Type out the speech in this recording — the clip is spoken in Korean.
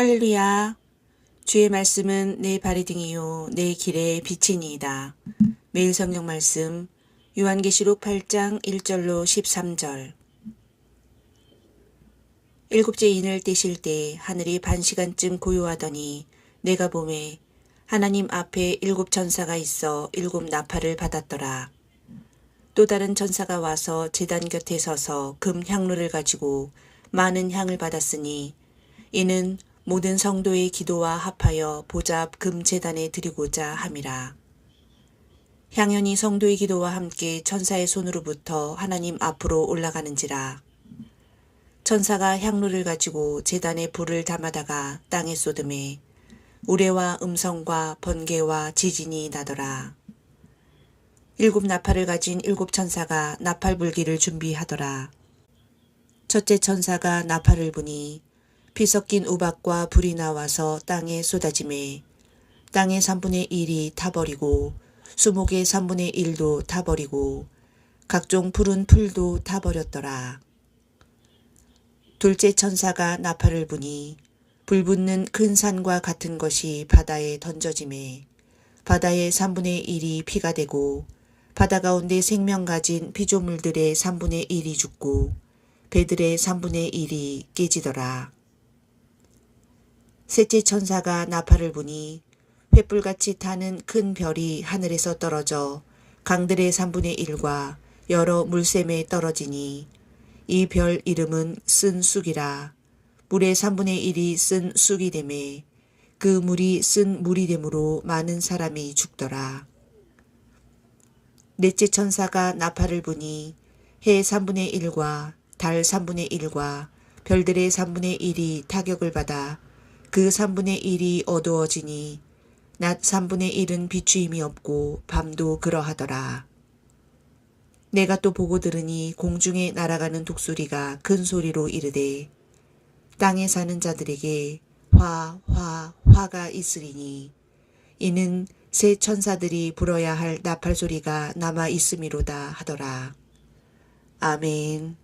할렐루야. 주의 말씀은 내 발의 등이요 내 길의 빛이니이다. 매일 성경 말씀 요한계시록 8장 1절로 13절 일곱째 인을 떼실 때 하늘이 반 시간쯤 고요하더니 내가 봄에 하나님 앞에 일곱 천사가 있어 일곱 나팔을 받았더라. 또 다른 천사가 와서 제단 곁에 서서 금 향로를 가지고 많은 향을 받았으니 이는 모든 성도의 기도와 합하여 보잡 금 제단에 드리고자 함이라. 향연이 성도의 기도와 함께 천사의 손으로부터 하나님 앞으로 올라가는지라. 천사가 향로를 가지고 제단에 불을 담아다가 땅에 쏟음에 우레와 음성과 번개와 지진이 나더라. 일곱 나팔을 가진 일곱 천사가 나팔 불기를 준비하더라. 첫째 천사가 나팔을 부니 피 섞인 우박과 불이 나와서 땅에 쏟아짐에 땅의 3분의 1이 타버리고 수목의 3분의 1도 타버리고 각종 푸른 풀도 타버렸더라. 둘째 천사가 나팔을 부니 불붙는 큰 산과 같은 것이 바다에 던져짐에 바다의 3분의 1이 피가 되고 바다 가운데 생명 가진 피조물들의 3분의 1이 죽고 배들의 3분의 1이 깨지더라. 셋째 천사가 나팔을 부니 횃불같이 타는 큰 별이 하늘에서 떨어져 강들의 3분의 1과 여러 물샘에 떨어지니 이 별 이름은 쓴 쑥이라 물의 3분의 1이 쓴 쑥이 되매 그 물이 쓴 물이 되므로 많은 사람이 죽더라. 넷째 천사가 나팔을 부니 해 3분의 1과 달 3분의 1과 별들의 3분의 1이 타격을 받아 그 3분의 1이 어두워지니 낮 3분의 1은 비추임이 없고 밤도 그러하더라. 내가 또 보고 들으니 공중에 날아가는 독수리가 큰 소리로 이르되 땅에 사는 자들에게 화, 화, 화가 있으리니 이는 새 천사들이 불어야 할 나팔 소리가 남아 있음이로다 하더라. 아멘.